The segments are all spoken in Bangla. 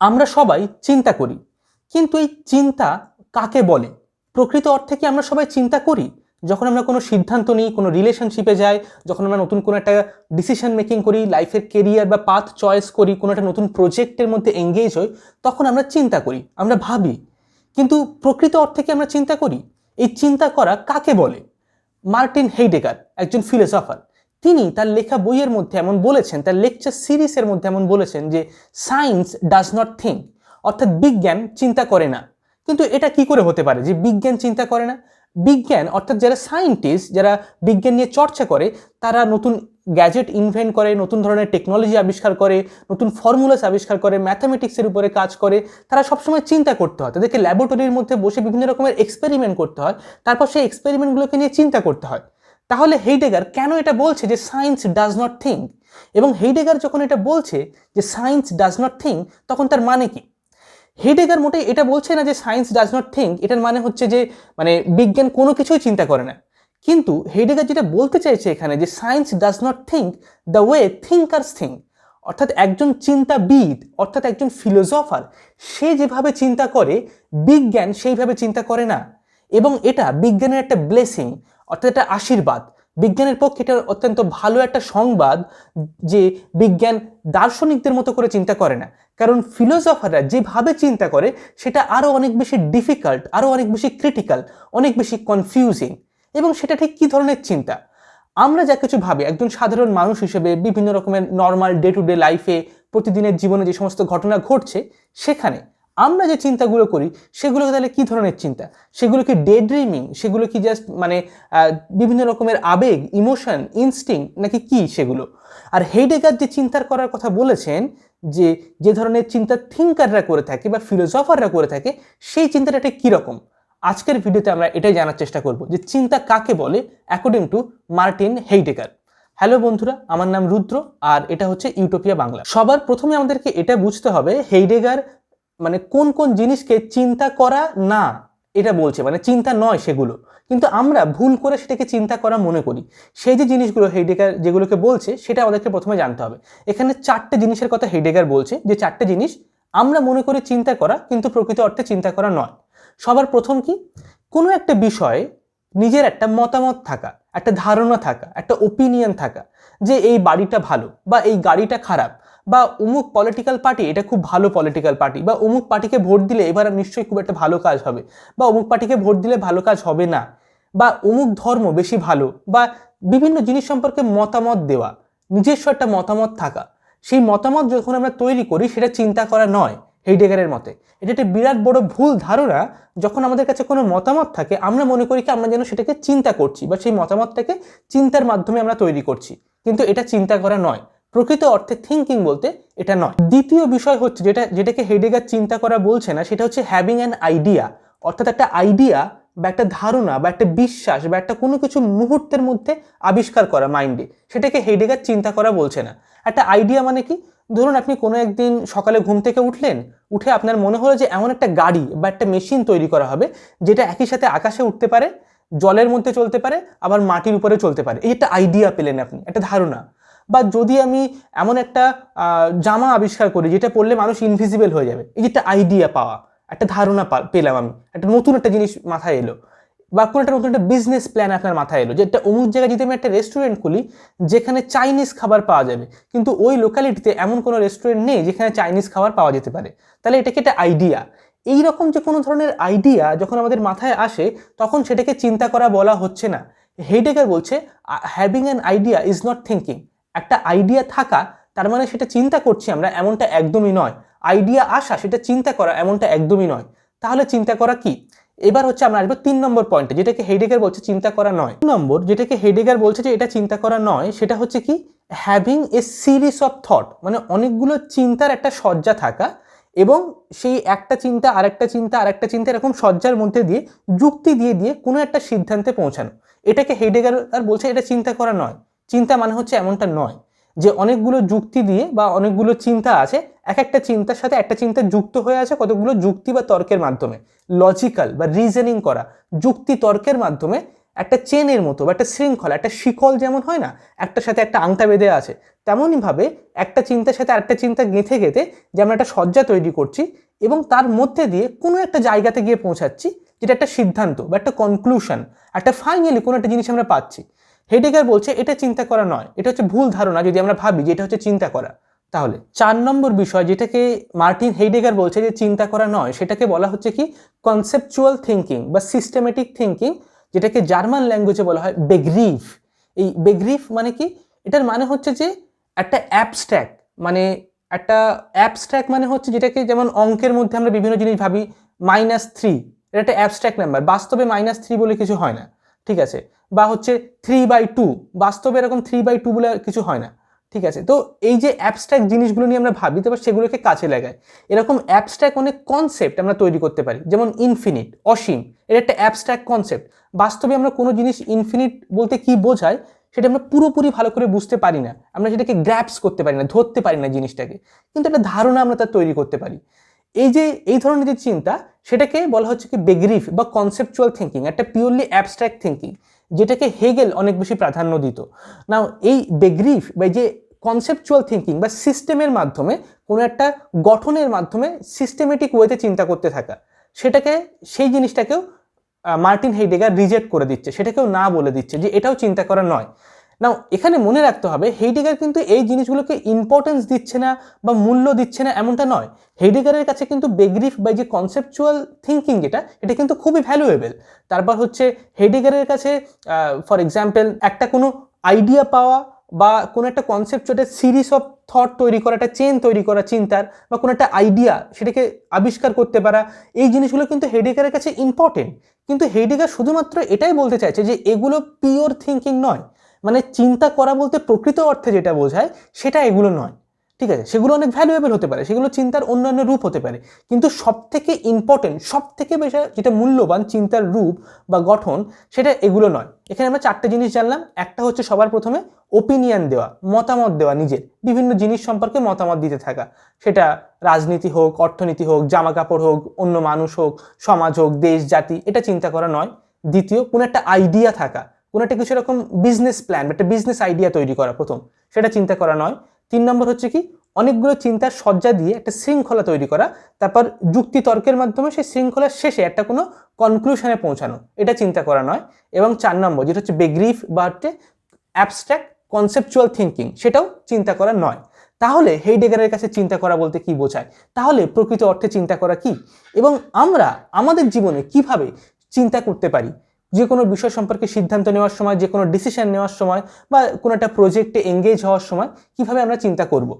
আমরা সবাই চিন্তা করি। কিন্তু এই চিন্তা কাকে বলে? প্রকৃত অর্থে কি আমরা সবাই চিন্তা করি? যখন আমরা কোনো সিদ্ধান্ত নিই, কোনো রিলেশনশিপে যাই, যখন আমরা নতুন কোনো একটা ডিসিশন মেকিং করি লাইফের কেরিয়ার বা পাথ চয়েস করি, কোনো একটা নতুন প্রজেক্টের মধ্যে এঙ্গেজ হই, তখন আমরা চিন্তা করি, আমরা ভাবি। কিন্তু প্রকৃত অর্থে কি আমরা চিন্তা করি? এই চিন্তা করা কাকে বলে? মার্টিন হেইডেগার, একজন ফিলোসফার তিনি তার লেখা বইয়ের মধ্যে এমন বলেছেন, তার লেকচার সিরিজের মধ্যে এমন বলেছেন যে সায়েন্স ডাজ নট থিঙ্ক অর্থাৎ বিজ্ঞান চিন্তা করে না। কিন্তু এটা কি করে হতে পারে যে, বিজ্ঞান চিন্তা করে না? বিজ্ঞান, অর্থাৎ যারা সায়েন্টিস্ট যারা বিজ্ঞান নিয়ে চর্চা করে, তারা নতুন গ্যাজেট ইনভেন্ট করে, নতুন ধরনের টেকনোলজি আবিষ্কার করে, নতুন ফর্মুলাস আবিষ্কার করে ম্যাথামেটিক্সের উপরে কাজ করে, তারা সবসময় চিন্তা করতে হয়। তাদেরকে ল্যাবরেটরির মধ্যে বসে বিভিন্ন রকমের এক্সপেরিমেন্ট করতে হয়। তারপর সেই এক্সপেরিমেন্টগুলোকে নিয়ে চিন্তা করতে হয়। তাহলে হেইডেগার কেন এটা বলছে যে সায়েন্স ডাজ নট থিঙ্ক এবং হেইডেগার যখন এটা বলছে যে সায়েন্স ডাজ নট থিঙ্ক তখন তার মানে কি? হেডেগার মোটে এটা বলছে না যে সায়েন্স ডাজ নট থিঙ্ক এটার মানে হচ্ছে যে মানে বিজ্ঞান কোনো কিছুই চিন্তা করে না। কিন্তু হেডেগার যেটা বলতে চাইছে এখানে যে science does not think the way thinkers think অর্থাৎ একজন চিন্তাবিদ, অর্থাৎ একজন ফিলোজফার সে যেভাবে চিন্তা করে, বিজ্ঞান সেইভাবে চিন্তা করে না। এবং এটা বিজ্ঞানের একটা ব্লেসিং অর্থাৎ এটা আশীর্বাদ। বিজ্ঞানের পক্ষে এটা অত্যন্ত ভালো একটা সংবাদ যে বিজ্ঞান দার্শনিকদের মতো করে চিন্তা করে না। কারণ ফিলোসফাররা যেভাবে চিন্তা করে, সেটা আরও অনেক বেশি ডিফিকাল্ট আরও অনেক বেশি ক্রিটিক্যাল অনেক বেশি কনফিউজিং এবং সেটা ঠিক কী ধরনের চিন্তা? আমরা যা কিছু ভাবি, একজন সাধারণ মানুষ হিসেবে বিভিন্ন রকমের নর্মাল ডে টু ডে লাইফে প্রতিদিনের জীবনে যে সমস্ত ঘটনা ঘটছে, সেখানে আমরা যে চিন্তাগুলো করি, সেগুলোকে তাহলে কী ধরনের চিন্তা? সেগুলো কি ডে ড্রিমিং সেগুলো কি জাস্ট মানে বিভিন্ন রকমের আবেগ ইমোশন ইনস্টিং নাকি কি সেগুলো? আর হেডেগার যে চিন্তার করার কথা বলেছেন, যে যে ধরনের চিন্তা থিঙ্কাররা করে থাকে বা ফিলোসফাররা করে থাকে, সেই চিন্তাটা ঠিক কীরকম আজকের ভিডিওতে আমরা এটাই জানার চেষ্টা করব, যে চিন্তা কাকে বলে according to Martin Heidegger. Hello বন্ধুরা, আমার নাম রুদ্র, আর এটা হচ্ছে ইউটোপিয়া বাংলা। সবার প্রথমে আমাদেরকে এটা বুঝতে হবে, হেইডেগার মানে কোন কোন জিনিসকে চিন্তা করা না, এটা বলছে মানে চিন্তা নয় সেগুলো। কিন্তু আমরা ভুল করে সেটাকে চিন্তা করা মনে করি। সেই যে জিনিসগুলো হেইডেগার যেগুলোকে বলছে, সেটা আমাদেরকে প্রথমে জানতে হবে। এখানে চারটে জিনিসের কথা হেইডেগার বলছে, যে চারটে জিনিস আমরা মনে করি চিন্তা করা, কিন্তু প্রকৃত অর্থে চিন্তা করা নয়। সবার প্রথম কি? কোনো একটা বিষয়ে নিজের একটা মতামত থাকা, একটা ধারণা থাকা, একটা ওপিনিয়ন থাকা, যে এই বাড়িটা ভালো বা এই গাড়িটা খারাপ বা অমুক পলিটিক্যাল পার্টি এটা খুব ভালো পলিটিক্যাল পার্টি বা অমুক পার্টিকে ভোট দিলে এবার নিশ্চয়ই খুব একটা ভালো কাজ হবে, বা অমুক পার্টিকে ভোট দিলে ভালো কাজ হবে না, বা অমুক ধর্ম বেশি ভালো, বা বিভিন্ন জিনিস সম্পর্কে মতামত দেওয়া, নিজস্ব একটা মতামত থাকা, সেই মতামত যখন আমরা তৈরি করি সেটা চিন্তা করা নয় হেইডেগারের মতে। এটা একটা বিরাট বড় ভুল ধারণা, যখন আমাদের কাছে কোনো মতামত থাকে, আমরা মনে করি কি আমরা যেন সেটাকে চিন্তা করছি, বা সেই মতামতটাকে চিন্তার মাধ্যমে আমরা তৈরি করছি, কিন্তু এটা চিন্তা করা নয়। প্রকৃত অর্থে থিঙ্কিং বলতে এটা নয়। দ্বিতীয় বিষয় হচ্ছে যেটা, যেটাকে হেডেগার চিন্তা করা বলছে না, সেটা হচ্ছে হ্যাভিং অ্যান আইডিয়া অর্থাৎ একটা আইডিয়া বা একটা ধারণা বা একটা বিশ্বাস বা একটা কোনো কিছু মুহূর্তের মধ্যে আবিষ্কার করা মাইন্ডে সেটাকে হেডেগার চিন্তা করা বলছে না। একটা আইডিয়া মানে কি? ধরুন আপনি কোনো একদিন সকালে ঘুম থেকে উঠলেন, উঠে আপনার মনে হলো যে এমন একটা গাড়ি বা একটা মেশিন তৈরি করা হবে, যেটা একই সাথে আকাশে উঠতে পারে, জলের মধ্যে চলতে পারে, আবার মাটির উপরে চলতে পারে। এই একটা আইডিয়া পেলেন আপনি, একটা ধারণা। বা যদি আমি এমন একটা জামা আবিষ্কার করি যেটা পরলে মানুষ ইনভিজিবল হয়ে যাবে। এই যে একটা আইডিয়া পাওয়া, একটা ধারণা পেলাম আমি, একটা নতুন একটা জিনিস মাথায় এলো বা কোনো একটা নতুন একটা বিজনেস প্ল্যান আপনার মাথায় এলো যে একটা অমুক জায়গায় যদি আমি একটা রেস্টুরেন্ট খুলি যেখানে চাইনিজ খাবার পাওয়া যাবে, কিন্তু ওই লোকালিটিতে এমন কোনো রেস্টুরেন্ট নেই যেখানে চাইনিজ খাবার পাওয়া যেতে পারে। তাহলে এটাকে একটা আইডিয়া এই রকম যে কোনো ধরনের আইডিয়া যখন আমাদের মাথায় আসে, তখন সেটাকে চিন্তা করা বলা হচ্ছে না। হেডেগার বলছে having an idea is not thinking একটা আইডিয়া থাকা, তার মানে সেটা চিন্তা করছি আমরা, এমনটা একদমই নয়। আইডিয়া আসা, সেটা চিন্তা করা, এমনটা একদমই নয়। তাহলে চিন্তা করা কি? এবার হচ্ছে আমরা আসব তিন নম্বর পয়েন্টে যেটাকে হেডেগার বলছে চিন্তা করা নয়। নম্বর, যেটাকে হেডেগার বলছে যে এটা চিন্তা করা নয়, সেটা হচ্ছে কি? Having a series of thought মানে অনেকগুলো চিন্তার একটা সজ্জা থাকা এবং সেই একটা চিন্তা, আরেকটা চিন্তা আরেকটা চিন্তা এরকম সজ্জার মধ্যে দিয়ে, যুক্তি দিয়ে দিয়ে কোনো একটা সিদ্ধান্তে পৌঁছানো। এটাকে হেডেগার আর বলছে এটা চিন্তা করা নয়। চিন্তা মানে হচ্ছে এমনটা নয় যে অনেকগুলো যুক্তি দিয়ে বা অনেকগুলো চিন্তা আছে, এক একটা চিন্তার সাথে একটা চিন্তা যুক্ত হয়ে আছে কতগুলো যুক্তি বা তর্কের মাধ্যমে। লজিক্যাল বা রিজনিং করা, যুক্তি তর্কের মাধ্যমে একটা চেনের মতো বা একটা শৃঙ্খলা, একটা শিকল যেমন হয় না, একটার সাথে একটা আংটা বেঁধে আছে, তেমনইভাবে একটা চিন্তার সাথে আরেকটা চিন্তা গেঁথে গেঁথে যে আমরা একটা সজ্জা তৈরি করছি এবং তার মধ্যে দিয়ে কোনো একটা জায়গাতে গিয়ে পৌঁছাচ্ছি যেটা একটা সিদ্ধান্ত বা একটা কনক্লুশন একটা ফাইনালি কোনো একটা জিনিস আমরা পাচ্ছি। হেডেগার বলছে, এটা চিন্তা করা নয়। এটা হচ্ছে ভুল ধারণা, যদি আমরা ভাবি যে এটা হচ্ছে চিন্তা করা। তাহলে চার নম্বর বিষয় যেটাকে মার্টিন হেইডেগার বলছে যে চিন্তা করা নয়, সেটাকে বলা হচ্ছে কি? কনসেপচুয়াল থিঙ্কিং বা সিস্টেমেটিক থিঙ্কিং যেটাকে জার্মান ল্যাঙ্গুয়েজে বলা হয় বেগ্রিফ। এই বেগ্রিফ মানে কি? এটার মানে হচ্ছে যে একটা অ্যাবস্ট্র্যাক্ট মানে একটা অ্যাবস্ট্র্যাক্ট মানে হচ্ছে যেটাকে যেমন অঙ্কের মধ্যে আমরা বিভিন্ন জিনিস ভাবি মাইনাস থ্রি এটা একটা অ্যাবস্ট্র্যাক্ট নাম্বার বাস্তবে মাইনাস থ্রি বলে কিছু হয় না। ঠিক আছে? বা হচ্ছে থ্রি বাই টু বাস্তবে এরকম থ্রি বাই টু বলে কিছু হয় না। ঠিক আছে? তো এই যে অ্যাবস্ট্র্যাক্ট জিনিসগুলো নিয়ে আমরা ভাবি তারপর সেগুলোকে কাছে লাগাই। এরকম অ্যাবস্ট্র্যাক্ট অনেক কনসেপ্ট আমরা তৈরি করতে পারি, যেমন ইনফিনিট অসীম। এটা একটা অ্যাবস্ট্র্যাক্ট কনসেপ্ট বাস্তবে আমরা কোনো জিনিস ইনফিনিট বলতে কি বোঝায়, সেটা আমরা পুরোপুরি ভালো করে বুঝতে পারি না। আমরা সেটাকে গ্র্যাপস করতে পারি না, ধরতে পারি না জিনিসটাকে। কিন্তু একটা ধারণা আমরা তার তৈরি করতে পারি। এই যে, এই ধরনের যে চিন্তা সেটাকে বলা হচ্ছে কি বেগ্রিফ বা কনসেপচুয়াল থিঙ্কিং একটা পিওরলি অ্যাবস্ট্র্যাক্ট থিঙ্কিং যেটাকে হেগেল অনেক বেশি প্রাধান্য দিত। না এই বেগ্রিফ বা যে কনসেপচুয়াল থিঙ্কিং বা সিস্টেমের মাধ্যমে কোনো একটা গঠনের মাধ্যমে সিস্টেমেটিক ওয়েতে চিন্তা করতে থাকা, সেটাকে, সেই জিনিসটাকেও মার্টিন হেইডেগার রিজেক্ট করে দিচ্ছে, সেটাকেও না বলে দিচ্ছে যে এটাও চিন্তা করা নয়। নাও এখানে মনে রাখতে হবে হেইডেগার কিন্তু এই জিনিসগুলোকে ইম্পর্টেন্স দিচ্ছে না বা মূল্য দিচ্ছে না এমনটা নয়। হেইডেগারের কাছে কিন্তু বেগ্রিফ বা যে কনসেপচুয়াল থিঙ্কিং যেটা, এটা কিন্তু খুবই ভ্যালুয়েবল তারপর হচ্ছে হেইডেগারের কাছে ফর এক্সাম্পল একটা কোনো আইডিয়া পাওয়া বা কোনো একটা কনসেপ্ট একটা সিরিজ অফ থট তৈরি করা, একটা চেন তৈরি করা চিন্তার বা কোনো একটা আইডিয়া সেটাকে আবিষ্কার করতে পারা, এই জিনিসগুলো কিন্তু হেডেকারের কাছে ইম্পর্টেন্ট কিন্তু হেডেকার শুধুমাত্র এটাই বলতে চাইছে যে এগুলো পিওর থিঙ্কিং নয়। মানে চিন্তা করা বলতে প্রকৃত অর্থে যেটা বোঝায়, সেটা এগুলো নয়। ঠিক আছে? সেগুলো অনেক ভ্যালুয়েবল হতে পারে, সেগুলো চিন্তার অন্যান্য রূপ হতে পারে। কিন্তু সব থেকে ইম্পর্টেন্ট সব থেকে বেশি যেটা মূল্যবান চিন্তার রূপ বা গঠন, সেটা এগুলো নয়। এখানে আমরা চারটে জিনিস জানলাম। একটা হচ্ছে সবার প্রথমে ওপিনিয়ন দেওয়া, মতামত দেওয়া নিজের, বিভিন্ন জিনিস সম্পর্কে মতামত দিতে থাকা। সেটা রাজনীতি হোক, অর্থনীতি হোক জামা কাপড় হোক, অন্য মানুষ হোক, সমাজ হোক, দেশ, জাতি, এটা চিন্তা করা নয়। দ্বিতীয়, কোনো একটা আইডিয়া থাকা। কোনো একটা কিছু এরকম বিজনেস প্ল্যান একটা বিজনেস আইডিয়া তৈরি করা প্রথম। সেটা চিন্তা করা নয়। তিন নম্বর হচ্ছে কি, অনেকগুলো চিন্তার সজ্জা দিয়ে একটা শৃঙ্খলা তৈরি করা, তারপর যুক্তি তর্কের মাধ্যমে সেই শৃঙ্খলার শেষে একটা কোনো কনক্লুশনে পৌঁছানো। এটা চিন্তা করা নয়। এবং চার নম্বর, যেটা হচ্ছে বেগ্রিফ বা হচ্ছে অ্যাবস্ট্রাক্ট কনসেপচুয়াল থিঙ্কিং সেটাও চিন্তা করা নয়। তাহলে হেইডেগারের কাছে চিন্তা করা বলতে কি বোঝায়? তাহলে প্রকৃত অর্থে চিন্তা করা কি? এবং আমরা আমাদের জীবনে কীভাবে চিন্তা করতে পারি? যে কোনো বিষয় সম্পর্কে সিদ্ধান্ত নেওয়ার সময় যে কোনো ডিসিশন নেওয়ার সময় বা কোনো একটা প্রজেক্টে এঙ্গেজ হওয়ার সময় কীভাবে আমরা চিন্তা করব?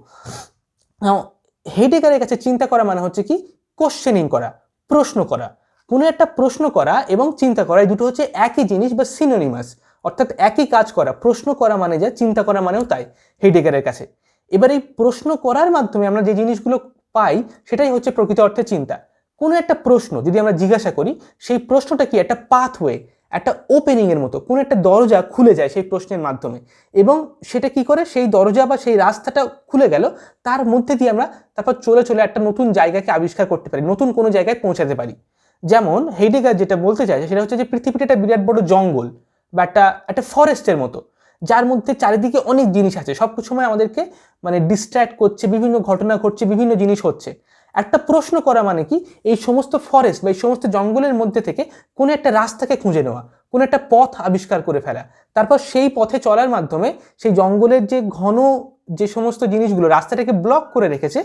হেডেকারের কাছে চিন্তা করা মানে হচ্ছে কি? কোশ্চেনিং করা, প্রশ্ন করা। কোনো একটা প্রশ্ন করা এবং চিন্তা করা, এই দুটো হচ্ছে একই জিনিস বা সিনোনিমাস অর্থাৎ একই কাজ করা, প্রশ্ন করা মানে যা, চিন্তা করা মানেও তাই হেডেকারের কাছে। এবার এই প্রশ্ন করার মাধ্যমে আমরা যে জিনিসগুলো পাই, সেটাই হচ্ছে প্রকৃত অর্থে চিন্তা। কোনো একটা প্রশ্ন যদি আমরা জিজ্ঞাসা করি, সেই প্রশ্নটা কি একটা পাথওয়ে একটা ওপেনিংয়ের মতো, কোনো একটা দরজা খুলে যায় সেই প্রশ্নের মাধ্যমে। এবং সেটা কি করে? সেই দরজা বা সেই রাস্তাটা খুলে গেল, তার মধ্যে দিয়ে আমরা তারপর চলে চলে একটা নতুন জায়গাকে আবিষ্কার করতে পারি, নতুন কোনো জায়গায় পৌঁছাতে পারি। যেমন হেইডেগার যেটা বলতে চাইছে সেটা হচ্ছে যে পৃথিবীটা একটা বিরাট বড় জঙ্গল বা একটা একটা ফরেস্টের মতো, যার মধ্যে চারিদিকে অনেক জিনিস আছে। সব সময় আমাদেরকে মানে ডিস্ট্র্যাক্ট করছে, বিভিন্ন ঘটনা ঘটছে, বিভিন্ন জিনিস হচ্ছে। একটা প্রশ্ন করা মানে কি? এই সমস্ত ফরেস্ট বা এই সমস্ত জঙ্গলের মধ্যে থেকে কোনো একটা রাস্তাকে খুঁজে নেওয়া, কোনো একটা পথ আবিষ্কার করে ফেলা। তারপর সেই পথে চলার মাধ্যমে সেই জঙ্গলের যে ঘন যে সমস্ত জিনিসগুলো রাস্তাটাকে ব্লক করে রেখেছে,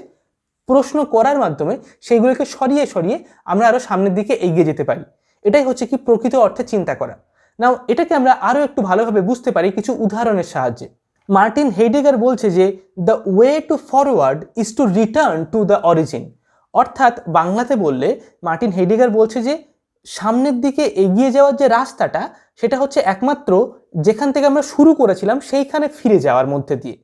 প্রশ্ন করার মাধ্যমে সেইগুলোকে সরিয়ে সরিয়ে আমরা আরও সামনের দিকে এগিয়ে যেতে পারি। এটাই হচ্ছে কি প্রকৃত অর্থে চিন্তা করা। নাও এটাকে আমরা আরও একটু ভালোভাবে বুঝতে পারি কিছু উদাহরণের সাহায্যে। মার্টিন হেইডেগার বলছে যে the way to forward is to return to the origin অর্থাৎ বাংলাতে বললে মার্টিন হেইডেগার বলছে যে, সামনের দিকে এগিয়ে যাওয়ার যে রাস্তাটা, সেটা হচ্ছে একমাত্র যেখান থেকে আমরা শুরু করেছিলাম, সেইখানে ফিরে যাওয়ার মধ্যে দিয়ে।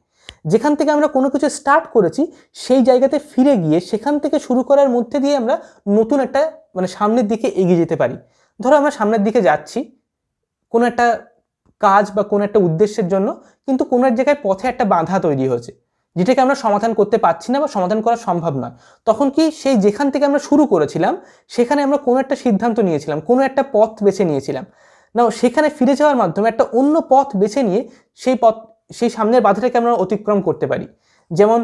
যেখান থেকে আমরা কোনো কিছু স্টার্ট করেছি, সেই জায়গাতে ফিরে গিয়ে সেখান থেকে শুরু করার মধ্যে দিয়ে আমরা নতুন একটা মানে সামনের দিকে এগিয়ে যেতে পারি। ধরো আমরা সামনের দিকে যাচ্ছি, কোনো একটা কাজ বা কোনো একটা উদ্দেশ্যের জন্য, কিন্তু কোনো এক জায়গায় পথে একটা বাধা তৈরি হয়েছে। যেটাকে আমরা সমাধান করতে পারছি না বা সমাধান করা সম্ভব নয়। তখন কি সেই যেখান থেকে আমরা শুরু করেছিলাম, সেখানে আমরা কোনো একটা সিদ্ধান্ত নিয়েছিলাম, কোনো একটা পথ বেছে নিয়েছিলাম। না সেখানে ফিরে যাওয়ার মাধ্যমে একটা অন্য পথ বেছে নিয়ে সেই পথ, সেই সামনের বাধাটাকে আমরা অতিক্রম করতে পারি। যেমন,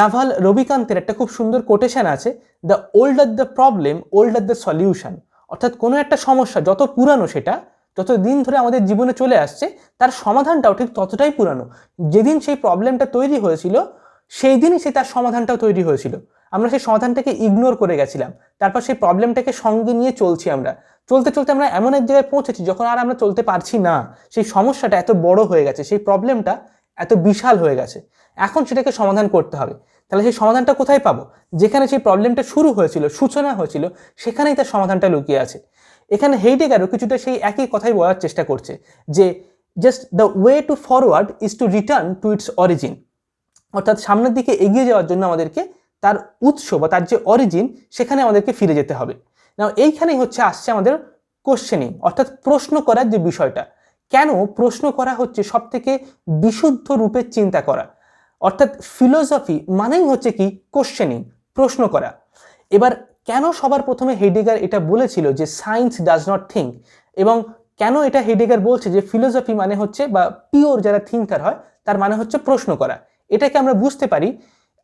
নাভাল রবিকান্তের একটা খুব সুন্দর কোটেশন আছে the old are the problem old are the solution অর্থাৎ কোনো একটা সমস্যা, যত পুরানো সেটা যত দিন ধরে আমাদের জীবনে চলে আসছে, তার সমাধানটাও ঠিক ততটাই পুরানো। যেদিন সেই প্রবলেমটা তৈরি হয়েছিল সেই দিনই সে তার সমাধানটাও তৈরি হয়েছিল। আমরা সেই সমাধানটাকে ইগনোর করে গেছিলাম। তারপর সেই প্রবলেমটাকে সঙ্গে নিয়ে চলছি আমরা। চলতে চলতে আমরা এমন এক জায়গায় পৌঁছেছি, যখন আর আমরা চলতে পারছি না। সেই সমস্যাটা এত বড় হয়ে গেছে, সেই প্রবলেমটা এত বিশাল হয়ে গেছে। এখন সেটাকে সমাধান করতে হবে। তাহলে সেই সমাধানটা কোথায় পাবো? যেখানে সেই প্রবলেমটা শুরু হয়েছিল, সূচনা হয়েছিল, সেখানেই তার সমাধানটা লুকিয়ে আছে। এখানে হেইডেগারও কিছুটা সেই একই কথাই বলার চেষ্টা করছে, যে just the way to forward is to return to its origin অর্থাৎ সামনের দিকে এগিয়ে যাওয়ার জন্য আমাদেরকে তার উৎস বা তার যে অরিজিন সেখানে আমাদেরকে ফিরে যেতে হবে। না এইখানেই হচ্ছে আসছে আমাদের কোশ্চেনিং অর্থাৎ প্রশ্ন করার যে বিষয়টা। কেন প্রশ্ন করা হচ্ছে সব থেকে বিশুদ্ধ রূপে চিন্তা করা? অর্থাৎ ফিলোসফি মানেই হচ্ছে কি? কোশ্চেনিং প্রশ্ন করা। এবার কেন সবার প্রথমে হেডেগার এটা বলেছিল যে সায়েন্স ডাজ নট থিঙ্ক এবং কেন এটা হেডেগার বলছে যে ফিলোসফি মানে হচ্ছে বা পিওর যারা থিঙ্কার হয়, তার মানে হচ্ছে প্রশ্ন করা। এটাকে আমরা বুঝতে পারি।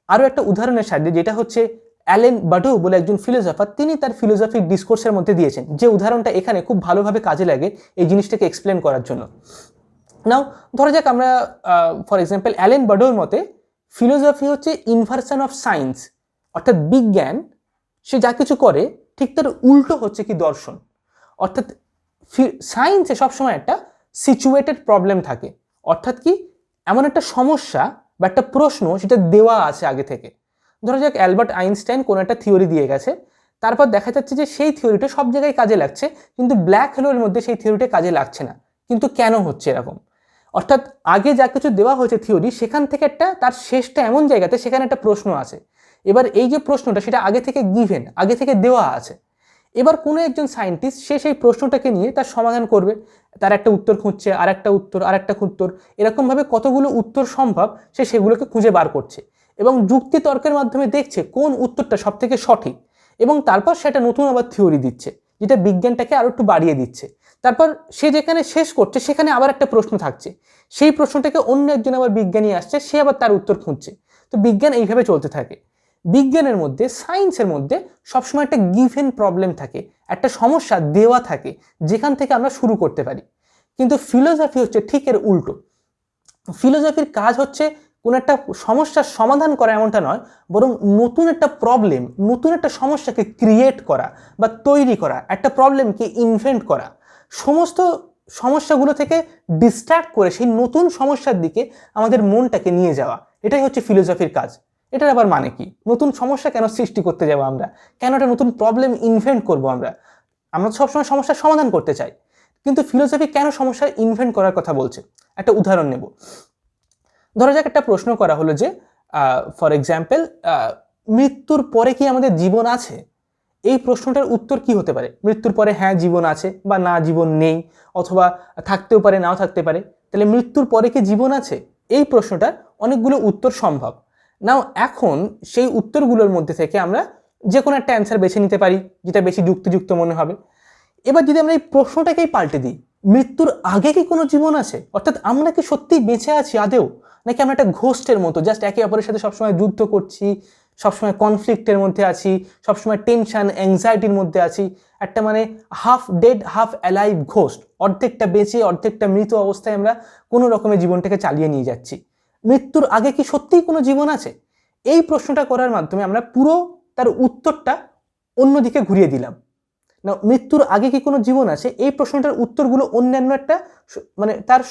আরও একটা উদাহরণের সাহায্যে, যেটা হচ্ছে অ্যালেন বাডো বলে একজন ফিলোসফার তিনি তার ফিলোসফিক ডিসকোর্সের মধ্যে দিয়েছেন। যে উদাহরণটা এখানে খুব ভালোভাবে কাজে লাগে এই জিনিসটাকে এক্সপ্লেন করার জন্য। নাও ধরা যাক আমরা ফর এক্সাম্পল অ্যালেন বাডোর মতে ফিলোসফি হচ্ছে ইনভার্সন অফ সায়েন্স অর্থাৎ বিজ্ঞান সে যা কিছু করে, ঠিক তার উল্টো হচ্ছে কি দর্শন। অর্থাৎ সায়েন্সে সবসময় একটা সিচুয়েটেড প্রবলেম থাকে। অর্থাৎ কি, এমন একটা সমস্যা বা একটা প্রশ্ন সেটা দেওয়া আছে আগে থেকে। ধরা যাক অ্যালবার্ট আইনস্টাইন কোনো একটা থিওরি দিয়ে গেছে। তারপর দেখা যাচ্ছে যে সেই থিওরিটা সব জায়গায় কাজে লাগছে, কিন্তু ব্ল্যাক হোলের মধ্যে সেই থিওরিটা কাজে লাগছে না। কিন্তু কেন হচ্ছে এরকম? অর্থাৎ আগে যা কিছু দেওয়া হয়েছে থিওরি, সেখান থেকে একটা, তার শেষটা এমন জায়গাতে সেখানে একটা প্রশ্ন আছে। এবার এই যে প্রশ্নটা, সেটা আগে থেকে গিভেন আগে থেকে দেওয়া আছে। এবার কোনো একজন সায়েন্টিস্ট সে সেই প্রশ্নটাকে নিয়ে তার সমাধান করবে। তার একটা উত্তর খুঁজছে, আর একটা উত্তর, আর একটা উত্তর। এরকমভাবে কতগুলো উত্তর সম্ভব, সে সেগুলোকে খুঁজে বার করছে। এবং যুক্তি তর্কের মাধ্যমে দেখছে কোন উত্তরটা সব থেকে সঠিক। এবং তারপর সেটা নতুন আবার থিওরি দিচ্ছে, যেটা বিজ্ঞানটাকে আরও একটু বাড়িয়ে দিচ্ছে। তারপর সে যেখানে শেষ করছে, সেখানে আবার একটা প্রশ্ন থাকছে। সেই প্রশ্নটাকে অন্য একজন আবার বিজ্ঞানী আসছে, সে আবার তার উত্তর খুঁজছে। তো বিজ্ঞান এইভাবে চলতে থাকে। বিজ্ঞানের মধ্যে, সায়েন্সের মধ্যে সবসময় একটা গিভেন প্রবলেম থাকে, একটা সমস্যা দেওয়া থাকে, যেখান থেকে আমরা শুরু করতে পারি। কিন্তু ফিলোসফি হচ্ছে ঠিক এর উল্টো। ফিলোসফির কাজ হচ্ছে কোনো একটা সমস্যার সমাধান করা এমনটা নয়, বরং নতুন একটা প্রবলেম, নতুন একটা সমস্যাকে ক্রিয়েট করা বা তৈরি করা, একটা প্রবলেমকে ইনভেন্ট করা। সমস্ত সমস্যাগুলো থেকে ডিস্ট্র্যাক্ট করে সেই নতুন সমস্যার দিকে আমাদের মনটাকে নিয়ে যাওয়া, এটাই হচ্ছে ফিলোসফির কাজ। এটার আবার মানে কি? নতুন সমস্যা কেন সৃষ্টি করতে যাব আমরা? কেন একটা নতুন প্রবলেম ইনভেন্ট করব আমরা? আমরা সবসময় সমস্যার সমাধান করতে চাই। কিন্তু ফিলোসফি কেন সমস্যা ইনভেন্ট করার কথা বলছে? একটা উদাহরণ নেব। ধরা যাক একটা প্রশ্ন করা হলো যে ফর এক্সাম্পল মৃত্যুর পরে কি আমাদের জীবন আছে? এই প্রশ্নটার উত্তর কি হতে পারে? মৃত্যুর পরে হ্যাঁ জীবন আছে বা না, জীবন নেই, অথবা থাকতেও পারে, নাও থাকতে পারে। তাহলে মৃত্যুর পরে কি জীবন আছে? এই প্রশ্নটার অনেকগুলো উত্তর সম্ভব। নাও এখন সেই উত্তরগুলোর মধ্যে থেকে আমরা যে কোনো একটা অ্যান্সার বেছে নিতে পারি, যেটা বেশি যুক্তিযুক্ত মনে হবে। এবার যদি আমরা এই প্রশ্নটাকেই পাল্টে দিই, মৃত্যুর আগে কি কোনো জীবন আছে? অর্থাৎ আমরা কি সত্যিই বেঁচে আছি আদেও নাকি আমরা একটা ঘোষ্টের মতো জাস্ট একে অপরের সাথে সবসময় যুদ্ধ করছি, সবসময় কনফ্লিক্টের মধ্যে আছি, সবসময় টেনশন অ্যাংজাইটির মধ্যে আছি, একটা মানে half dead half alive ghost অর্ধেকটা বেঁচে, অর্ধেকটা মৃত অবস্থায় আমরা কোনো রকমের জীবনটাকে চালিয়ে নিয়ে যাচ্ছি। মৃত্যুর আগে কি সত্যিই কোনো জীবন আছে? এই প্রশ্নটা করার মাধ্যমে আমরা পুরো তার উত্তরটা অন্যদিকে ঘুরিয়ে দিলাম। না, মৃত্যুর আগে কি কোনো জীবন আছে? এই প্রশ্নটার উত্তরগুলো অন্যান্য একটা মানে তার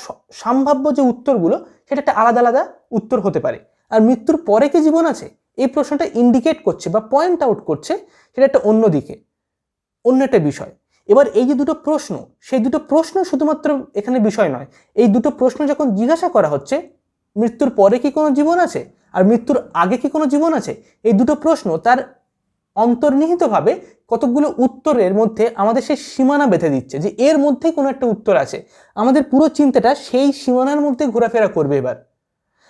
সম্ভাব্য যে উত্তরগুলো, সেটা একটা আলাদা আলাদা উত্তর হতে পারে। আর মৃত্যুর পরে কি জীবন আছে? এই প্রশ্নটা ইন্ডিকেট করছে বা পয়েন্ট আউট করছে, সেটা একটা অন্য দিকে, অন্য একটা বিষয়। এবার এই যে দুটো প্রশ্ন, সেই দুটো প্রশ্ন শুধুমাত্র এখানে বিষয় নয়, এই দুটো প্রশ্ন যখন জিজ্ঞাসা করা হচ্ছে মৃত্যুর পরে কি কোনো জীবন আছে? আর মৃত্যুর আগে কি কোনো জীবন আছে? এই দুটো প্রশ্ন তার অন্তর্নিহিতভাবে কতকগুলো উত্তরের মধ্যে আমাদের সেই সীমানা বেঁধে দিচ্ছে যে এর মধ্যেই কোনো একটা উত্তর আছে। আমাদের পুরো চিন্তাটা সেই সীমানার মধ্যে ঘোরাফেরা করবে এবার।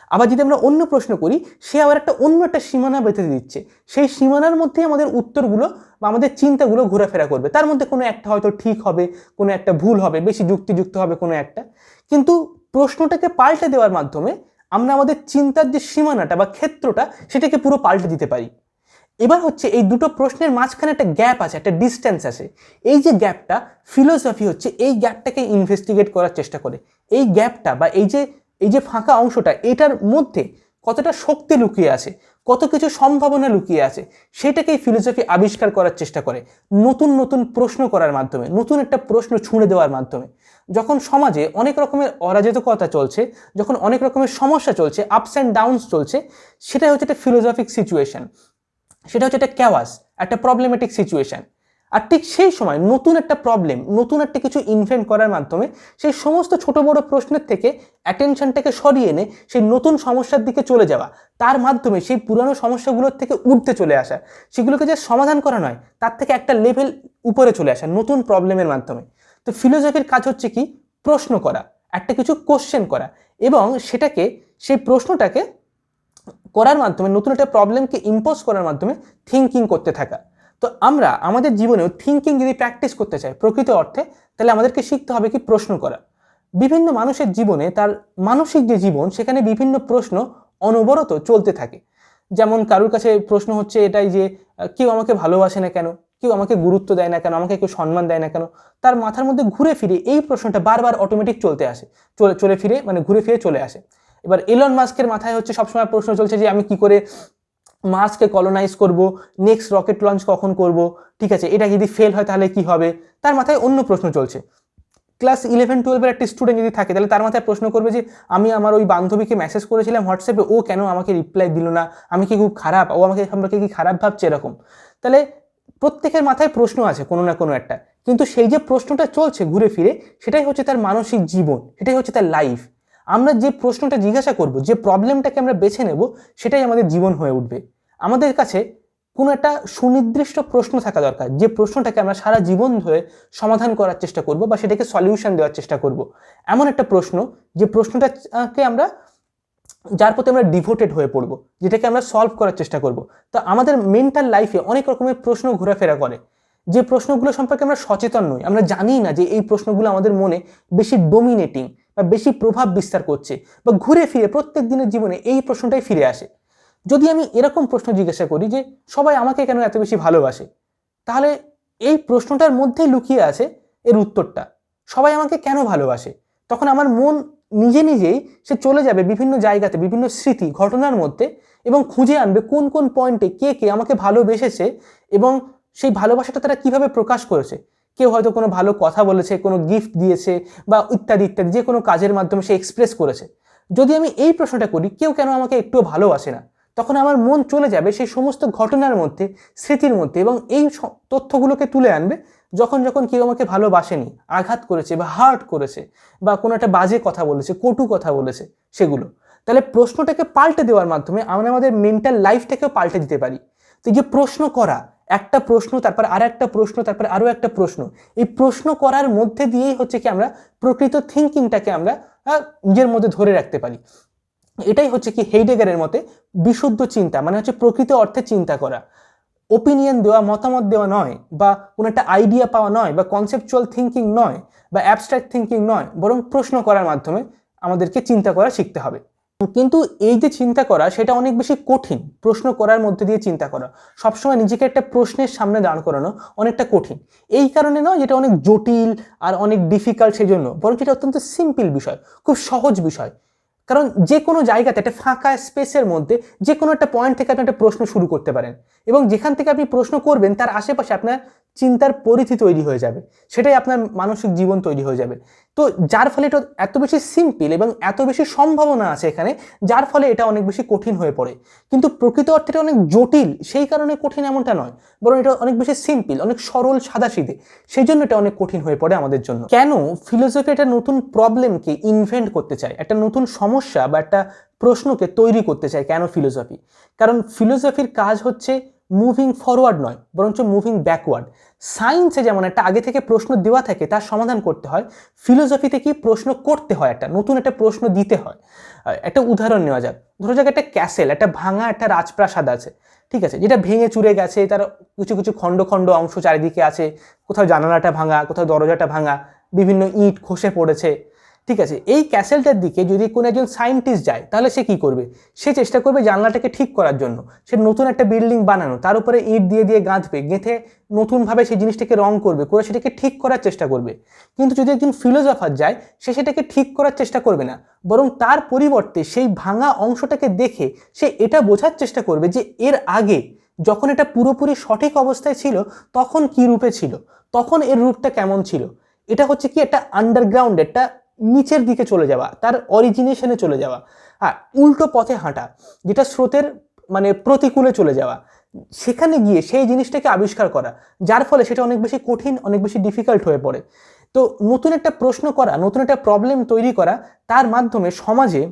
আবার যদি আমরা অন্য প্রশ্ন করি, সে আবার একটা অন্য একটা সীমানা বেঁধে দিচ্ছে। সেই সীমানার মধ্যেই আমাদের উত্তরগুলো বা আমাদের চিন্তাগুলো ঘোরাফেরা করবে। তার মধ্যে কোনো একটা হয়তো ঠিক হবে, কোনো একটা ভুল হবে, বেশি যুক্তিযুক্ত হবে কোনো একটা। কিন্তু প্রশ্নটাকে পাল্টে দেওয়ার মাধ্যমে আমরা আমাদের চিন্তার যে সীমানাটা বা ক্ষেত্রটা সেটাকে পুরো পাল্টে দিতে পারি। এবার হচ্ছে এই দুটো প্রশ্নের মাঝখানে একটা গ্যাপ আছে, একটা ডিস্টেন্স আছে। এই যে গ্যাপটা ফিলোসফি হচ্ছে এই গ্যাপটাকে ইনভেস্টিগেট করার চেষ্টা করে। এই গ্যাপটা বা এই যে এই যে ফাঁকা অংশটা, এটার মধ্যে কতটা শক্তি লুকিয়ে আছে কত কিছু সম্ভাবনা লুকিয়ে আছে সেটাকেই ফিলোসফি আবিষ্কার করার চেষ্টা করে, নতুন নতুন প্রশ্ন করার মাধ্যমে, নতুন একটা প্রশ্ন ছুঁড়ে দেওয়ার মাধ্যমে। যখন সমাজে অনেক রকমের অরাজকতা চলছে, যখন অনেক রকমের সমস্যা চলছে আপস অ্যান্ড ডাউনস চলছে সেটা হচ্ছে একটা ফিলোসফিক সিচুয়েশন সেটা হচ্ছে একটা ক্যাওয়াস একটা প্রবলেমেটিক সিচুয়েশন আর ঠিক সেই সময় নতুন একটা প্রবলেম নতুন একটা কিছু ইনভেন্ট করার মাধ্যমে সেই সমস্ত ছোট বড় প্রশ্নের থেকে অ্যাটেনশনটাকে সরিয়ে এনে সেই নতুন সমস্যার দিকে চলে যাওয়া, তার মাধ্যমে সেই পুরানো সমস্যাগুলোর থেকে উঠতে চলে আসা, সেগুলোকে যে সমাধান করা নয়, তার থেকে একটা লেভেল উপরে চলে আসা, নতুন প্রবলেমের মাধ্যমে। তো ফিলোসফির কাজ হচ্ছে কি? প্রশ্ন করা, একটা কিছু কোশ্চেন করা এবং সেটাকে, সেই প্রশ্নটাকে করার মাধ্যমে, নতুন একটা প্রবলেমকে ইম্পোজ করার মাধ্যমে থিঙ্কিং করতে থাকা। তো আমরা আমাদের জীবনেও থিঙ্কিং যদি প্র্যাকটিস করতে চাই প্রকৃত অর্থে, তাহলে আমাদেরকে শিখতে হবে কি প্রশ্ন করা। বিভিন্ন মানুষের জীবনে তার মানসিক যে জীবন, সেখানে বিভিন্ন প্রশ্ন অনবরত চলতে থাকে। যেমন কারোর কাছে প্রশ্ন হচ্ছে এটাই যে কেউ আমাকে ভালোবাসে না কেন? কেউ আমাকে গুরুত্ব দেয় না কেন? আমাকে কেউ সম্মান দেয় না কেন? তার মাথার মধ্যে ঘুরে ফিরে এই প্রশ্নটা বারবার অটোমেটিক চলতে আসে। চলে চলে ফিরে মানে ঘুরে ফিরে চলে আসে। এবার এলন মাস্কের মাথায় হচ্ছে সবসময় প্রশ্ন চলছে যে, আমি কি করে মার্সকে কলোনাইজ করব নেক্সট রকেট লঞ্চ কখন করব, ঠিক আছে, এটা যদি ফেল হয় তাহলে কি হবে? তার মাথায় অন্য প্রশ্ন চলছে। ক্লাস ইলেভেন টুয়েলভের একটা স্টুডেন্ট যদি থাকে, তাহলে তার মাথায় প্রশ্ন করবে যে, আমি আমার ওই বান্ধবীকে মেসেজ করেছিলাম হোয়াটসঅ্যাপে ও কেন আমাকে রিপ্লাই দিল না? আমি কি খুব খারাপ? ও আমাকে সম্পর্কে কি খারাপ ভাবছে? এরকম। তাহলে প্রত্যেকের মাথায় প্রশ্ন আছে কোনো না কোনো একটা। কিন্তু সেই যে প্রশ্নটা চলছে ঘুরে ফিরে, সেটাই হচ্ছে তার মানসিক জীবন, সেটাই হচ্ছে তার লাইফ আমরা যে প্রশ্নটা জিজ্ঞাসা করব, যে প্রবলেমটাকে আমরা বেছে নেব, সেটাই আমাদের জীবন হয়ে উঠবে। আমাদের কাছে কোনো একটা সুনির্দিষ্ট প্রশ্ন থাকা দরকার। যে প্রশ্নটাকে আমরা সারা জীবন ধরে সমাধান করার চেষ্টা করব বা সেটাকে সলিউশন দেওয়ার চেষ্টা করব। এমন একটা প্রশ্ন, যে প্রশ্নটাকে আমরা, যার প্রতি আমরা ডিভোটেড হয়ে পড়ব, যেটাকে আমরা সলভ করার চেষ্টা করব। তো আমাদের মেন্টাল লাইফে অনেক রকমের প্রশ্ন ঘোরাফেরা করে। যে প্রশ্নগুলো সম্পর্কে আমরা সচেতন নই, আমরা জানি না যে এই প্রশ্নগুলো আমাদের মনে বেশি ডোমিনেটিং বা বেশি প্রভাব বিস্তার করছে বা ঘুরে ফিরে প্রত্যেক দিনের জীবনে এই প্রশ্নটাই ফিরে আসে। যদি আমি এরকম প্রশ্ন জিজ্ঞাসা করি যে সবাই আমাকে কেন এত বেশি ভালোবাসে, তাহলে এই প্রশ্নটার মধ্যেই লুকিয়ে আছে এর উত্তরটা। সবাই আমাকে কেন ভালোবাসে? তখন আমার মন নিজে নিজেই সে চলে যাবে বিভিন্ন জায়গাতে, বিভিন্ন স্মৃতি, ঘটনার মধ্যে এবং খুঁজে আনবে কোন কোন পয়েন্টে কে কে আমাকে ভালোবেসেছে এবং সেই ভালোবাসাটা তারা কীভাবে প্রকাশ করেছে। কেউ হয়তো কোনো ভালো কথা বলেছে, কোনো গিফট দিয়েছে বা ইত্যাদি ইত্যাদি, যে কোনো কাজের মাধ্যমে সে এক্সপ্রেস করেছে। যদি আমি এই প্রশ্নটা করি, কেউ কেন আমাকে একটুও ভালোবাসে না। তখন আমার মন চলে যাবে সেই সমস্ত ঘটনার মধ্যে, স্মৃতির মধ্যে এবং এই তথ্যগুলোকে তুলে আনবে যখন যখন কেউ আমাকে ভালোবাসেনি, আঘাত করেছে বা হার্ট করেছে বা কোনো একটা বাজে কথা বলেছে, কটু কথা বলেছে সেগুলো। তাহলে প্রশ্নটাকে পাল্টে দেওয়ার মাধ্যমে আমরা আমাদের মেন্টাল লাইফটাকেও পাল্টে দিতে পারি। তো যে প্রশ্ন করা, একটা প্রশ্ন, তারপর আর একটা প্রশ্ন, তারপর আরও একটা প্রশ্ন, এই প্রশ্ন করার মধ্যে দিয়েই হচ্ছে কি আমরা প্রকৃত থিঙ্কিংটাকে আমরা নিজের মধ্যে ধরে রাখতে পারি। এটাই হচ্ছে কি হেইডেগারের মতে বিশুদ্ধ চিন্তা মানে হচ্ছে প্রকৃত অর্থে চিন্তা করা। ওপিনিয়ন দেওয়া, মতামত দেওয়া নয়, বা কোনো একটা আইডিয়া পাওয়া নয়, বা কনসেপচুয়াল থিঙ্কিং নয়, বা অ্যাবস্ট্রাক্ট থিঙ্কিং নয়, বরং প্রশ্ন করার মাধ্যমে আমাদেরকে চিন্তা করা শিখতে হবে। কিন্তু এই যে চিন্তা করা, সেটা অনেক বেশি কঠিন। প্রশ্ন করার মধ্যে দিয়ে চিন্তা করা। সবসময় নিজেকে একটা প্রশ্নের সামনে দাঁড় করানো অনেকটা কঠিন। এই কারণে নয় যেটা অনেক জটিল আর অনেক ডিফিকাল্ট সেই জন্য বরং এটা অত্যন্ত সিম্পল বিষয়, খুব সহজ বিষয়। কারণ যে কোনো জায়গাতে একটা ফাঁকা স্পেসের মধ্যে যে কোনো একটা পয়েন্ট থেকে আপনি একটা প্রশ্ন শুরু করতে পারেন। এবং যেখান থেকে আপনি প্রশ্ন করবেন, তার আশেপাশে আপনার চিন্তার পরিধি তৈরি হয়ে যাবে। সেটাই আপনার মানসিক জীবন তৈরি হয়ে যাবে। তো যার ফলে এটা এত বেশি সিম্পল এবং এত বেশি সম্ভাবনা আছে এখানে, যার ফলে এটা অনেক বেশি কঠিন হয়ে পড়ে। কিন্তু প্রকৃত অর্থে এটা অনেক জটিল, সেই কারণে কঠিন এমনটা নয়। বরং এটা অনেক বেশি সিম্পল অনেক সরল সাদাসিধে। সেই জন্য এটা অনেক কঠিন হয়ে পড়ে আমাদের জন্য। কেন ফিলোসফি একটা নতুন প্রবলেমকে ইনভেন্ট করতে চায়? একটা নতুন সমস্যা বা একটা প্রশ্নকে তৈরি করতে চায় কেন ফিলোসফি কারণ ফিলোসফির কাজ হচ্ছে মুভিং ফরওয়ার্ড নয়, বরঞ্চ মুভিং ব্যাকওয়ার্ড সায়েন্সে যেমন একটা আগে থেকে প্রশ্ন দেওয়া থাকে, তার সমাধান করতে হয় ফিলোসফিতে কি প্রশ্ন করতে হয় একটা, নতুন একটা প্রশ্ন দিতে হয়। একটা উদাহরণ নেওয়া যাক। ধরো যাক একটা ক্যাসেল একটা ভাঙা একটা রাজপ্রাসাদ আছে, ঠিক আছে? যেটা ভেঙে চুরে গেছে, তার কিছু কিছু খণ্ড খণ্ড অংশ চারিদিকে আছে, কোথাও জানালাটা ভাঙা, কোথাও দরজাটা ভাঙা, বিভিন্ন ইট খসে পড়েছে ঠিক আছে, এই ক্যাসেলটার দিকে যদি কোনো একজন সায়েন্টিস্ট যায়, তাহলে সে কি করবে? সে চেষ্টা করবে জানলাটাকে ঠিক করার জন্য। সে নতুন একটা বিল্ডিং বানানো, তার উপরে ইট দিয়ে দিয়ে গাঁথবে, গেঁথে নতুনভাবে সেই জিনিসটাকে রং করবে, করে সেটাকে ঠিক করার চেষ্টা করবে। কিন্তু যদি একজন ফিলোজফার যায়, সে সেটাকে ঠিক করার চেষ্টা করবে না, বরং তার পরিবর্তে সেই ভাঙা অংশটাকে দেখে সে এটা বোঝার চেষ্টা করবে যে এর আগে যখন এটা পুরোপুরি সঠিক অবস্থায় ছিল, তখন কি রূপে ছিল? তখন এর রূপটা কেমন ছিল? এটা হচ্ছে কি একটা আন্ডারগ্রাউন্ড একটা নিচের দিকে চলে যাওয়া, তার অরিজিনেশনে চলে যাওয়া, আর উল্টো পথে হাঁটা, যেটা স্রোতের মানে প্রতিকূলে চলে যাওয়া, সেখানে গিয়ে সেই জিনিসটাকে আবিষ্কার করা, যার ফলে সেটা অনেক বেশি কঠিন, অনেক বেশি ডিফিকাল্ট হয়ে পড়ে। তো নতুন একটা প্রশ্ন করা, নতুন একটা প্রবলেম তৈরি করা, তার মাধ্যমে সমাজে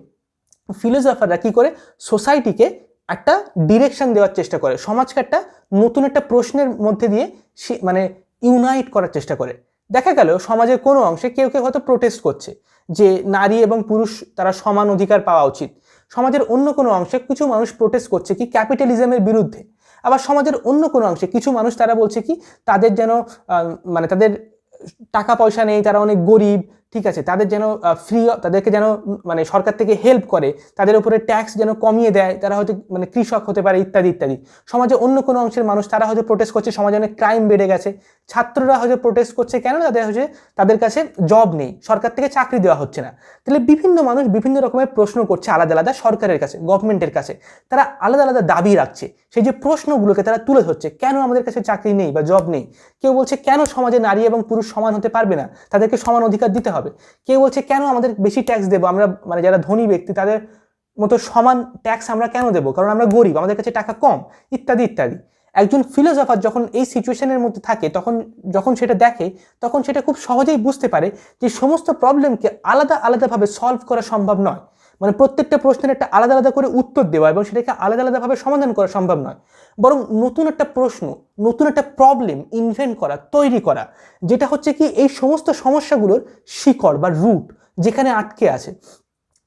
ফিলোসফাররা কী করে? সোসাইটিকে একটা ডিরেকশন দেওয়ার চেষ্টা করে, সমাজকে একটা নতুন একটা প্রশ্নের মধ্যে দিয়ে সে- মানে ইউনাইট করার চেষ্টা করে। দেখা গেল সমাজের কোনো অংশে কেউ কেউ হয়তো প্রোটেস্ট করছে যে নারী এবং পুরুষ তারা সমান অধিকার পাওয়া উচিত। সমাজের অন্য কোনো অংশে কিছু মানুষ প্রোটেস্ট করছে কি ক্যাপিটালিজমের বিরুদ্ধে? আবার সমাজের অন্য কোনো অংশে কিছু মানুষ তারা বলছে কি তাদের যেন মানে তাদের টাকা পয়সা নেই, তারা অনেক গরিব ঠিক আছে, তাদের যেন ফ্রি তাদেরকে যেন মানে সরকার থেকে হেল্প করে, তাদের উপরে ট্যাক্স যেন কমিয়ে দেয়, তারা হয়তো মানে কৃষক হতে পারে, ইত্যাদি ইত্যাদি। সমাজে অন্য কোনো অংশের মানুষ, তারা হয়তো প্রোটেস্ট করছে, সমাজে অনেক ক্রাইম বেড়ে গেছে। ছাত্ররা হয়তো প্রোটেস্ট করছে কেন? তাদের হচ্ছে, তাদের কাছে জব নেই, সরকার থেকে চাকরি দেওয়া হচ্ছে না। তাহলে বিভিন্ন মানুষ বিভিন্ন রকমের প্রশ্ন করছে আলাদা আলাদা সরকারের কাছে গভর্নমেন্টের কাছে। তারা আলাদা আলাদা দাবি রাখছে। সেই যে প্রশ্নগুলোকে তারা তুলে ধরছে, কেন আমাদের কাছে চাকরি নেই বা জব নেই? কেউ বলছে, কেন সমাজে নারী এবং পুরুষ সমান হতে পারবে না? তাদেরকে সমান অধিকার দিতে হবে। কেউ বলছে, কেন আমাদের বেশি ট্যাক্স দেবো? আমরা মানে যারা ধনী ব্যক্তি, তাদের মতো সমান ট্যাক্স আমরা কেন দেবো? কারণ আমরা গরিব, আমাদের কাছে টাকা কম। ইত্যাদি ইত্যাদি। একজন ফিলোসফার যখন এই সিচুয়েশনের মধ্যে থাকে, তখন, যখন সেটা দেখে, তখন সেটা খুব সহজেই বুঝতে পারে যে সমস্ত প্রবলেমকে আলাদা, আলাদাভাবে সলভ করা সম্ভব নয়। মানে প্রত্যেকটা প্রশ্নের একটা আলাদা আলাদা করে উত্তর দেওয়া এবং সেটাকে আলাদা আলাদাভাবে সমাধান করা সম্ভব নয়। বরং নতুন একটা প্রশ্ন, নতুন একটা প্রবলেম ইনভেন্ট করা, তৈরি করা, যেটা হচ্ছে কি এই সমস্ত সমস্যাগুলোর শিকড় বা রুট যেখানে আটকে আছে।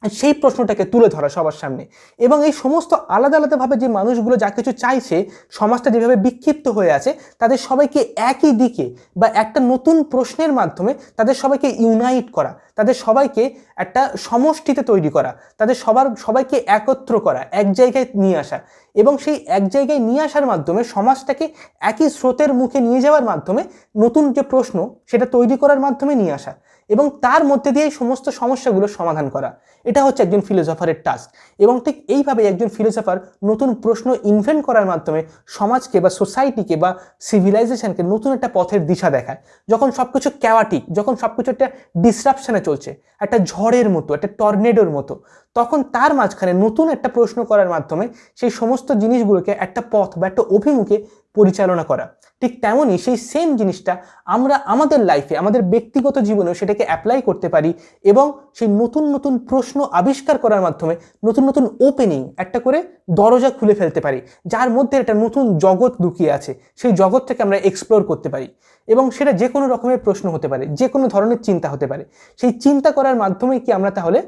সেই প্রশ্নটাকে তুলে ধরা সবার সামনে। এবং এই সমস্ত আলাদা আলাদাভাবে যে মানুষগুলো যা কিছু চাইছে, সমাজটা যেভাবে বিক্ষিপ্ত হয়ে আছে, তাদের সবাইকে একই দিকে বা একটা নতুন প্রশ্নের মাধ্যমে তাদের সবাইকে ইউনাইট করা, তাদের সবাইকে একটা সমষ্টিতে তৈরি করা, তাদের সবার সবাইকে একত্র করা, এক জায়গায় নিয়ে আসা এবং সেই এক জায়গায় নিয়ে আসার মাধ্যমে সমাজটাকে একই স্রোতের মুখে নিয়ে যাওয়ার মাধ্যমে নতুন যে প্রশ্ন সেটা তৈরি করার মাধ্যমে নিয়ে আসা এবং তার মধ্যে দিয়ে এই সমস্ত সমস্যাগুলো সমাধান করা। এটা হচ্ছে একজন ফিলোসফারের টাস্ক এবং ঠিক এইভাবে একজন ফিলোসফার নতুন প্রশ্ন ইনভেন্ট করার মাধ্যমে সমাজকে বা সোসাইটিকে বা সিভিলাইজেশনকে নতুন একটা পথের দিশা দেখায়। যখন সব কিছু ক্যাওয়াটিক যখন সব কিছু একটা ডিসরাপশানে চলছে, একটা ঝড়ের মতো, একটা টর্নেডোর মতো তখন তার মাঝখানে নতুন একটা প্রশ্ন করার মাধ্যমে সেই সমস্ত জিনিসগুলোকে একটা পথ বা একটা অভিমুখে পরিচালনা করা। ঠিক তেমনই সেই সেম জিনিসটা আমরা আমাদের লাইফে আমাদের ব্যক্তিগত জীবনেও সেটাকে অ্যাপ্লাই করতে পারি এবং সেই নতুন নতুন প্রশ্ন আবিষ্কার করার মাধ্যমে নতুন নতুন ওপেনিং একটা করে দরজা খুলে ফেলতে পারি, যার মধ্যে একটা নতুন জগৎ লুকিয়ে আছে। সেই জগৎটাকে আমরা এক্সপ্লোর করতে পারি এবং সেটা যে কোনো রকমের প্রশ্ন হতে পারে যে কোনো ধরনের চিন্তা হতে পারে। সেই চিন্তা করার মাধ্যমে কি আমরা তাহলে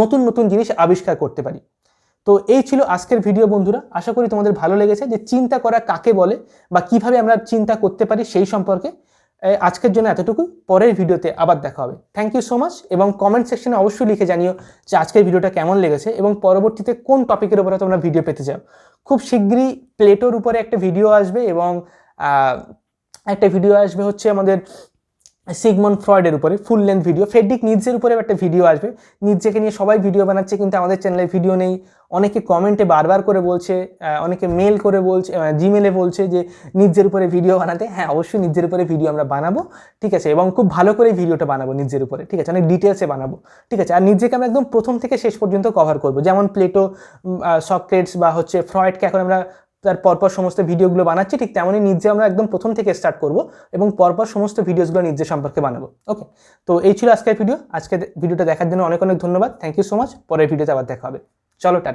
নতুন নতুন জিনিস আবিষ্কার করতে পারি। তো এই ছিল আজকের ভিডিও বন্ধুরা। আশা করি তোমাদের ভালো লেগেছে যে চিন্তা করা কাকে বলে বা কীভাবে আমরা চিন্তা করতে পারি সেই সম্পর্কে। আজকের জন্য এতটুকু। পরের ভিডিওতে আবার দেখা হবে। থ্যাংক ইউ সো মাচ এবং কমেন্ট সেকশনে অবশ্যই লিখে জানিও যে আজকের ভিডিওটা কেমন লেগেছে এবং পরবর্তীতে কোন টপিকের উপরে তোমরা ভিডিও পেতে চাও। খুব শীঘ্রই প্লেটোর উপরে একটা ভিডিও আসবে এবং একটা ভিডিও আসবে হচ্ছে আমাদের সিগমন ফ্রয়েডের উপরে ফুল লেন্থ ভিডিও ফেডরিক নিজের উপরে একটা ভিডিও আসবে। নিজেকে নিয়ে সবাই ভিডিও বানাচ্ছে, কিন্তু আমাদের চ্যানেলে ভিডিও নেই। অনেকে কমেন্টে বারবার করে বলছে অনেকে মেল করে বলছে জিমেলে বলছে যে নিজের উপরে ভিডিও বানাতে। হ্যাঁ অবশ্যই নিজের উপরে ভিডিও আমরা বানাবো। ঠিক আছে, এবং খুব ভালো করে ভিডিওটা বানাবো নিজের উপরে। ঠিক আছে, অনেক ডিটেলসে বানাবো। ঠিক আছে, আর নিজেকে আমরা একদম প্রথম থেকে শেষ পর্যন্ত কভার করব। যেমন প্লেটো সক্রেটস বা হচ্ছে ফ্রয়েডকে এখন আমরা তার পরপর সমস্ত ভিডিওগুলো বানাচ্ছি, ঠিক তেমনই নিজে আমরা একদম প্রথম থেকে স্টার্ট করব এবং পরপর সমস্ত ভিডিওসগুলো নিজে সম্পর্কে বানাবো ওকে তো এই ছিল আজকের ভিডিও আজকে ভিডিওটা দেখার জন্য অনেক অনেক ধন্যবাদ। থ্যাংক ইউ সো মাচ পরের ভিডিওতে আবার দেখা হবে। চলো, টাটা।